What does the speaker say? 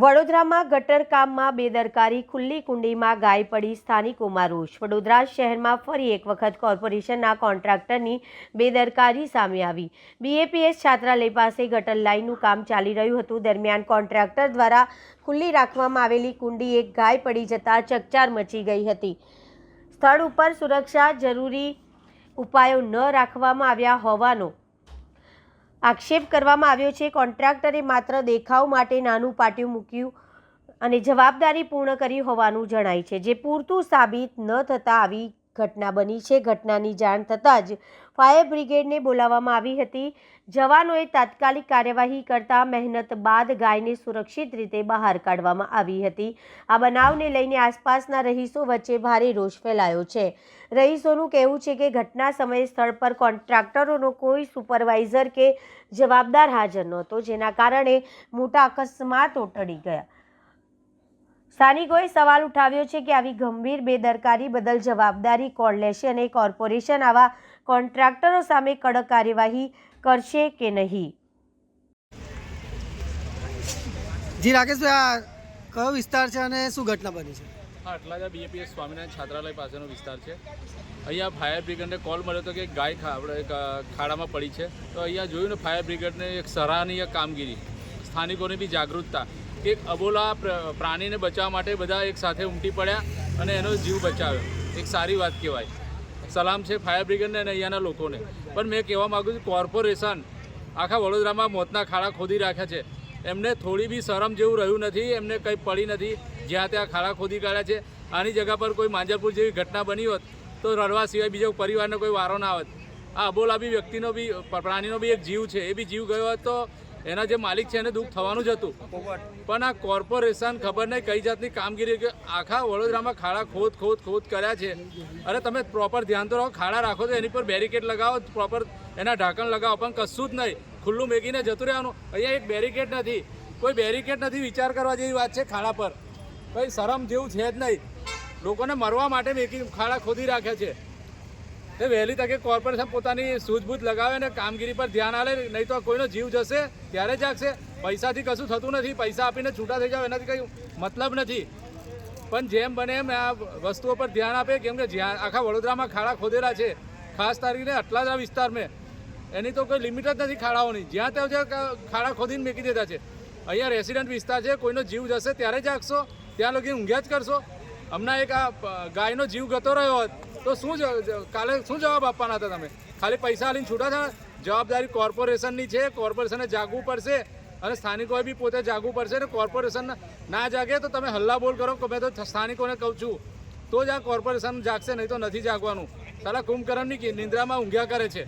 વડોદરામાં ગટર કામમાં બેદરકારી ખુલ્લી કુંડીમાં ગાય પડી સ્થાનિકોમાં રોષ. વડોદરા શહેરમાં ફરી એક વખત કોર્પોરેશનના કોન્ટ્રાક્ટરની બેદરકારી સામે આવી. બીએપીએસ છાત્રાલય પાસે ગટર લાઇનનું કામ ચાલી રહ્યું હતું. દરમિયાન કોન્ટ્રાક્ટર દ્વારા ખુલ્લી રાખવામાં આવેલી કુંડી એક ગાય પડી જતાં ચકચાર મચી ગઈ હતી. સ્થળ ઉપર સુરક્ષા જરૂરી ઉપાયો ન રાખવામાં આવ્યા હોવાનો આક્ષેપ કરવામાં આવ્યો છે. કોન્ટ્રાક્ટરે માત્ર દેખાવ માટે નાનું પાટિયું મૂક્યું અને જવાબદારી પૂર્ણ કરી હોવાનું જણાય છે. જે પૂરતું સાબિત ન થતાં આવી ઘટના બની છે. ઘટનાની જાણ થતાં જ ફાયર બ્રિગેડને બોલાવવામાં આવી હતી. જવાનોએ તાત્કાલિક કાર્યવાહી કરતા મહેનત બાદ ગાયને સુરક્ષિત રીતે બહાર કાઢવામાં આવી હતી. આ બનાવને લઈને આસપાસના રહીશો વચ્ચે ભારે રોષ ફેલાયો છે. રહીશોનું કહેવું છે કે ઘટના સમયે સ્થળ પર કોન્ટ્રાક્ટરોનો કોઈ સુપરવાઇઝર કે જવાબદાર હાજર નહોતો, જેના કારણે મોટા અકસ્માતો ટળી ગયા. સ્થાનિકોએ સવાલ ઉઠાવ્યો છે કે આવી ગંભીર બેદરકારી બદલ જવાબદારી કોણ લેશે અને કોર્પોરેશન આવા કોન્ટ્રાક્ટરો સામે કડક કાર્યવાહી કરશે કે નહીં? જી રાકેશભાઈ આ કયો વિસ્તાર છે અને શું ઘટના બની છે? હા બી બીએપીએસ સ્વામિનારાયણ છાત્રાલય પાસેનો વિસ્તાર છે. અહીંયા ફાયર બ્રિગેડને કોલ મળ્યો હતો કે ગાય આપણે ખાડામાં પડી છે. તો અહીંયા જોયું ને ફાયર બ્રિગેડને એક સરાહનીય કામગીરી. સ્થાનિકોની બી જાગૃતતા. કે એક અબોલા પ્ર- પ્રાણીને બચાવવા માટે બધા એક સાથે ઉમટી પડ્યા અને એનો જીવ બચાવ્યો. એક સારી વાત કહેવાય. સલામ છે ફાયર બ્રિગેડને અને અહીંયાના લોકોને. પણ મેં કહેવા માગું છું કોર્પોરેશન આખા વડોદરામાં મોતના ખાડા ખોદી રાખ્યા છે. એમને થોડી બી શરમ જેવું રહ્યું નથી, એમને કંઈ પડી નથી. જ્યાં ત્યાં ખાડા ખોદી કાઢ્યા છે. આની જગા પર કોઈ માંજરપુર જેવી ઘટના બની હોત તો રડવા સિવાય બીજો પરિવારનો કોઈ વારો ના આવત. આ અબોલા બી વ્યક્તિનો બી, પ્રાણીનો બી એક જીવ છે. એ બી જીવ ગયો હોત તો એના જે માલિક છે એને દુઃખ થવાનું જ હતું. પણ આ કોર્પોરેશન ખબર નહીં કઈ જાતની કામગીરી કે આખા વડોદરામાં ખાડા ખોદ ખોદ ખોદ કર્યા છે. અરે તમે પ્રોપર ધ્યાન તો રાખો, ખાડા રાખો તો એની પર બેરિકેડ લગાવો પ્રોપર એના ઢાંકણ લગાવો, પણ કશું જ નહીં. ખુલ્લું મેગીને જતું રહેવાનું. અહીંયા એક બેરિકેડ નથી. કોઈ બેરિકેડ નથી વિચાર કરવા જેવી વાત છે ખાડા પર. કંઈ શરમ જેવું છે જ નહીં. લોકોને મરવા માટે મેકી ખાડા ખોદી રાખ્યા છે. એ વહેલી તકે કોર્પોરેશન પોતાની સૂઝબૂઝ લગાવે ને કામગીરી પર ધ્યાન આલે, નહીં તો કોઈનો જીવ જશે, ત્યારે જાગશે. પૈસાથી કશું થતું નથી. પૈસા આપીને છૂટા થઈ જાવ એનાથી કંઈ મતલબ નથી. પણ જેમ બને એમ આ વસ્તુઓ પર ધ્યાન આપે, કેમ કે જ્યાં આખા વડોદરામાં ખાડા ખોદેલા છે, ખાસ તારીખને આટલા જાણ વિસ્તાર વિસ્તારમાં. એની તો કોઈ લિમિટ જ નથી ખાડાઓની. જ્યાં ત્યાં જ્યાં ખાડા ખોદીને મેકી દેતા છે. અહીંયા રેસિડન્ટ વિસ્તાર છે, કોઈનો જીવ જશે, ત્યારે જાગશો, ત્યાં લગી ઊંઘ્યા જ કરશો. હમણાં એક આ ગાયનો જીવ ગતો રહ્યો હોત તો શું કાલે શું જવાબ આપવાના હતા તમે? ખાલી પૈસા આલીને છૂટા થયા? જવાબદારી કોર્પોરેશનની છે કોર્પોરેશને જાગવું પડશે અને સ્થાનિકોએ બી પોતે જાગવું પડશે ને કોર્પોરેશન ના જાગે તો તમે હલ્લા બોલ કરો કે મેં તો સ્થાનિકોને કહું છું. તો જ આ કોર્પોરેશન જાગશે, નહીં તો નથી જાગવાનું. સાલા કુંભકર્ણની નિંદ્રામાં ઊંઘ્યા કરે છે.